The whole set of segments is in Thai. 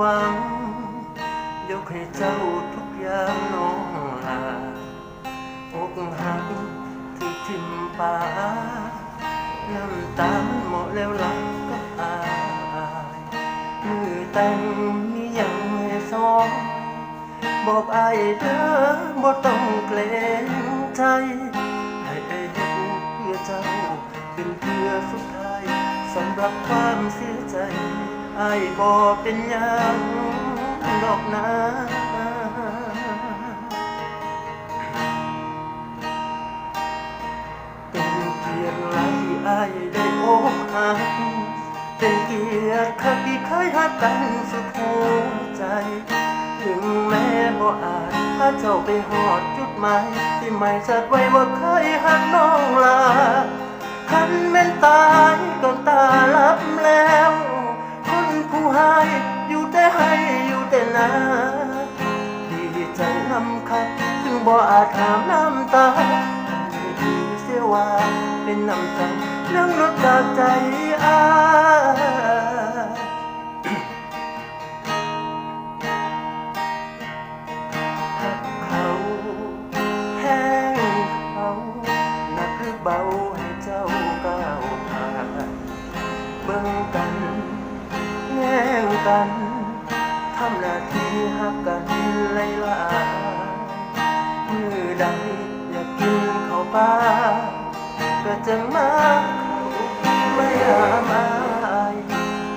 วัง ยกให้เจ้าทุกอย่างน้องลาอกหักถึกทิมป่าน้ำตามันหมดแล้วลักกับอายมือแต่งมียังให้สองบอกอายเด้อบ่ต้องเกรงใจ ให้เอ็ดเพื่อเจ้าเป็นเพื่อสุดท้ายสำหรับความเสีย ใจอายบ่เป็นหยังดอกนะเป็นเกียรติหลายที่อายได้อกหักเป็นเกียรติคักที่เคยหักกันสุดหัวใจ ถึงแม้บ่อาจพาเจ้าไปหอดจุดหมายที่ไม่ชัดไว้ว่าเคยหักน้องลาคันแม่นตาย นาดีใจนำคักถึงบ่อาจถามน้ำตาให้ดีเสียว่าเป็นน้ำสังเรื่องรถจากใจอาักกันไล่ลามือใดอยากกินข้าวปลาก็จะมาไม่หามาอาย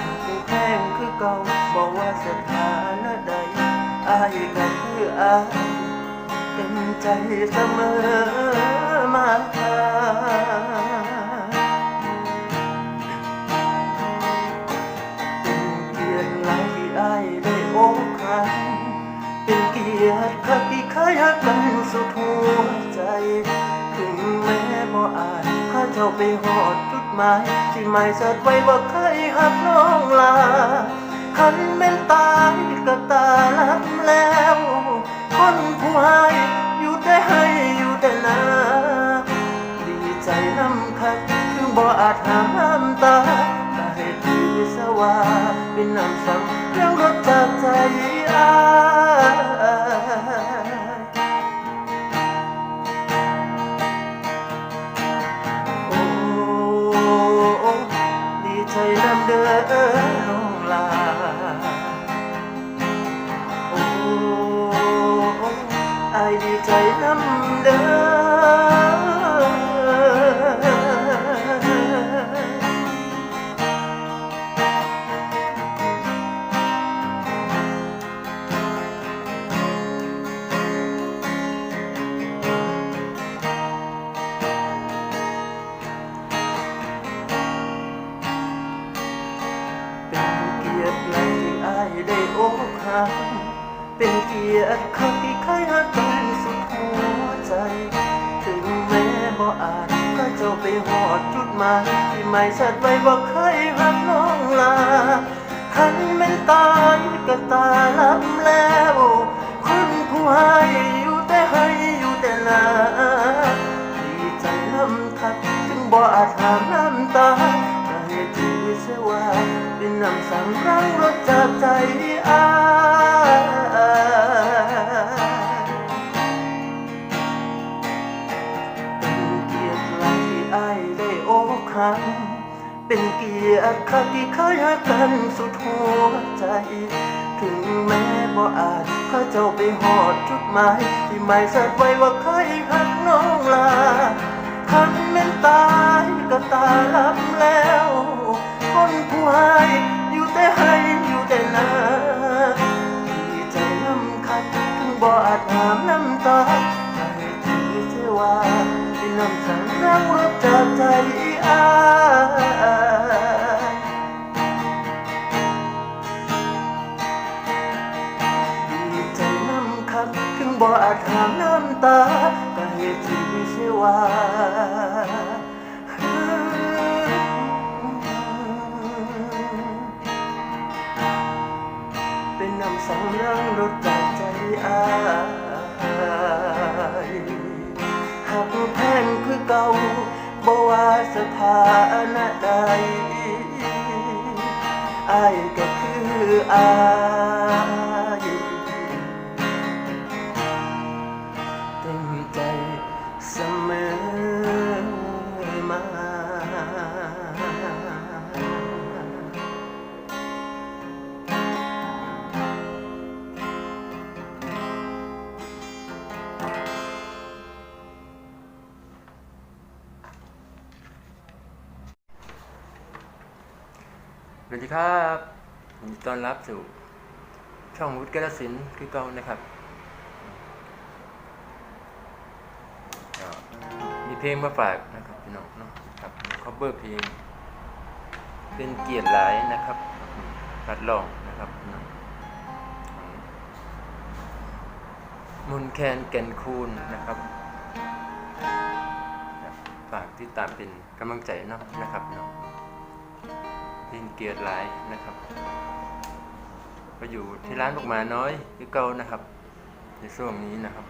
หากยังแพงคือเก่าบอกว่าสถานะใดอายก็คืออายเต็มใจเสมอ จ้าไปหอดจุดหมายที่ไม่สัดไว้ว่าเคยหักน้องลาคันแม่นตายก็ตาลับแล้ว คนผู้ให้อยู่แต่ให้อยู่แต่นาดีใจน้ำคักถึงบ่อาจหามน้ำตาแต่ให้ดีสว่าเป็นน้ำสังเรื่องรถ ใจน้ำเด้อเป็นเกียรติหลายที่อายได้อกหักเป็นเกียรติคักที่เคยหักกัน ไปหอดจุดหมายที่ไม่ชัดไว้ว่าเคยหักน้องลาคันแม่นตายก็ตาลับแล้วคนผู้ให้อยู่แต่ให้อยู่แต่นาดีใจน้ำคักถึงบ่อาจหามน้ำตาแต่ให้ถือเสว่าเป็นน้ำสั่งรังรถจากใจอาย เกียรติคักที่เคยหักกันสุดหัวใจ ถึงแม้บ่อาจข้าเจ้าไปหอดจุดหมาย ที่ไม่สัตไว้ว่าเคยหักน้องลา บ่อาจหามน้ำตาก็ให้ถือเสียว่าเป็นน้ำสังรังรถจากใจอายหักแพงคือเก่าบ่ว่าสถานะใดอายก็คืออาย สวัสดีครับยินดีต้อนรับสู่ช่องวุฒิกระสินธุ์คือเก่านะครับก็มีเพลงมาฝากนะครับพี่น้องเนาะครับคอเบอร์เพลง เป็นเกียรติหลายนะครับพัดลองนะครับพี่น้องของมนต์แคนแก่นคูณนะครับฝากที่ตามเป็นกำลังใจเนาะนะครับเนาะ เพลงเกียรติหลายนะครับ ก็อยู่ที่ร้านดอกหมาน้อยคือเก่านะครับ ในช่วงนี้นะครับ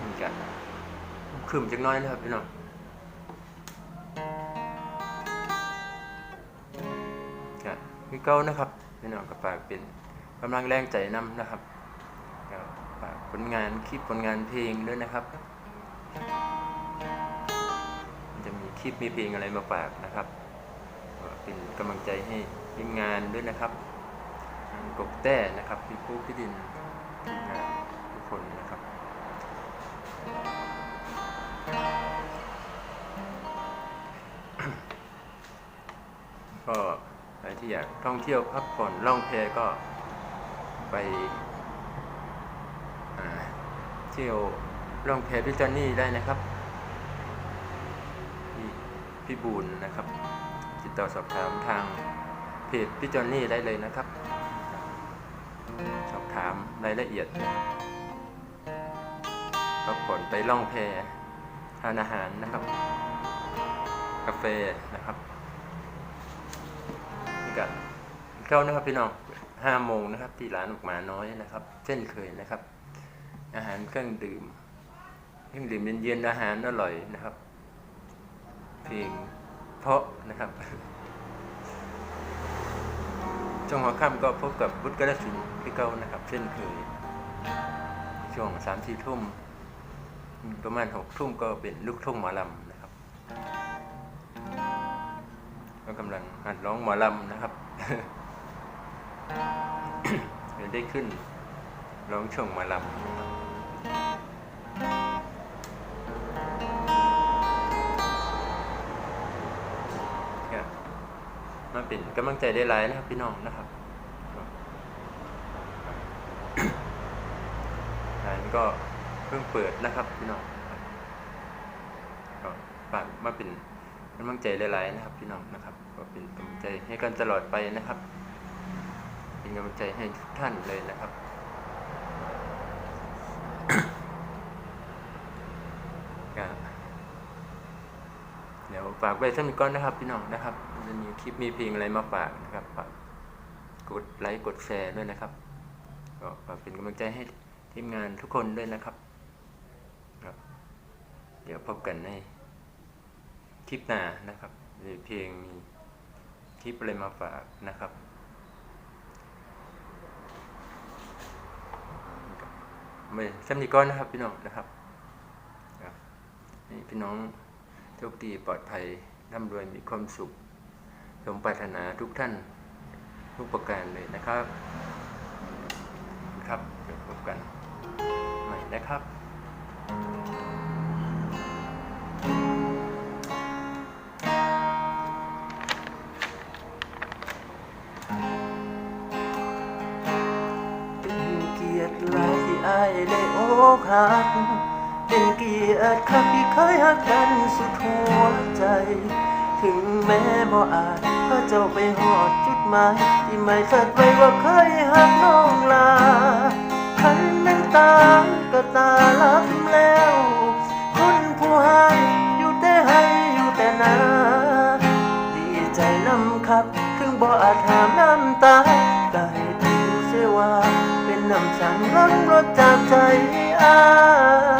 มันจะขึ้นจักน้อยนะครับพี่น้องก็คือเก่านะครับพี่น้องก็ฝากเป็นกำลังแรงใจนำนะครับฝากผลงานคลิปผลงานเพลงด้วยนะครับ คลิปมีเพลงอะไรมาฝากนะครับเป็นกำลังใจให้ทีมงานด้วยนะครับกบแต้นะครับพี่ปุ๊พี่ดินทีมงานทุกคนนะครับ ก็ใครที่อยากท่องเที่ยวพักผ่อนล่องแพก็ไปเที่ยวล่องแพพี่จอนนี่ได้นะครับ พี่บูนนะครับ ติดต่อสอบถามทางเพจพี่จอนนี่ได้เลยนะครับ สอบถามรายละเอียดพักผ่อนไปล่องแพทานอาหารนะครับ กาแฟนะครับนี่ก็เข้านะครับพี่น้องห้าโมงนะครับ ที่ร้านออกมาน้อยนะครับ เช่นเคยนะครับ อาหารเครื่องดื่ม เครื่องดื่มเย็นๆอาหารอร่อยนะครับ ลงเพราะนะครับช่วงหัวค่ำก็พบกับบุตรกระสินพี่เก้านะครับ เช่นเคยช่วงสามสี่ทุ่ม ประมาณหกทุ่มก็เป็นลูกทุ่งหมอลำนะครับ ก็กำลังหัดร้องหมอลำนะครับเดี๋ยวได้ขึ้นร้องช่วงหมอลำ มาเป็นกำลังใจได้หลายนะครับ พี่น้องนะครับร้านก็เพิ่งเปิดนะครับ พี่น้องก็ฝากมาเป็นกำลังใจหลายๆนะครับ พี่น้องนะครับ ก็เป็นกำลังใจให้กันตลอดไปนะครับ เป็นกำลังใจให้ทุกท่านเลยนะครับก็เดี๋ยวฝากไว้สักนิดก่อนนะครับ พี่น้องนะครับ จะมีคลิปมีเพลงอะไรมาฝากนะครับฝากกดไลค์กดแชร์ด้วยนะครับก็ฝากเป็นกำลังใจให้ทีมงานทุกคนด้วยนะครับครับเดี๋ยวพบกันในคลิปหน้านะครับมีเพลงมีคลิปอะไรมาฝากนะครับไม่สักนิก่อนนะครับพี่น้องนะครับครับให้พี่น้องโชคดีปลอดภัยร่ำรวยมีความสุข สมปรารถนาทุกท่านทุกประการเลยนะครับ ครับเดี๋ยวพบกันใหม่นะครับ เป็นเกียรติหลายที่อายได้โอกหักเป็นเกียรติคักที่เคยหักกันสุดหัวใจ ถึงแม้บ่อาจก็เจ้าไปหอดจุดหมายที่ไม่คาดไว้ว่าเคยหักน้องลาคันนั้นตาก็ตาลับแล้ว คนผู้หายอยู่แต่ให้อยู่แต่นาดีใจน้ำครับถึงบ่อาจหามน้ำตาก็ให้ถึเสียว่า เป็นน้ำสังรังรสจากใจอา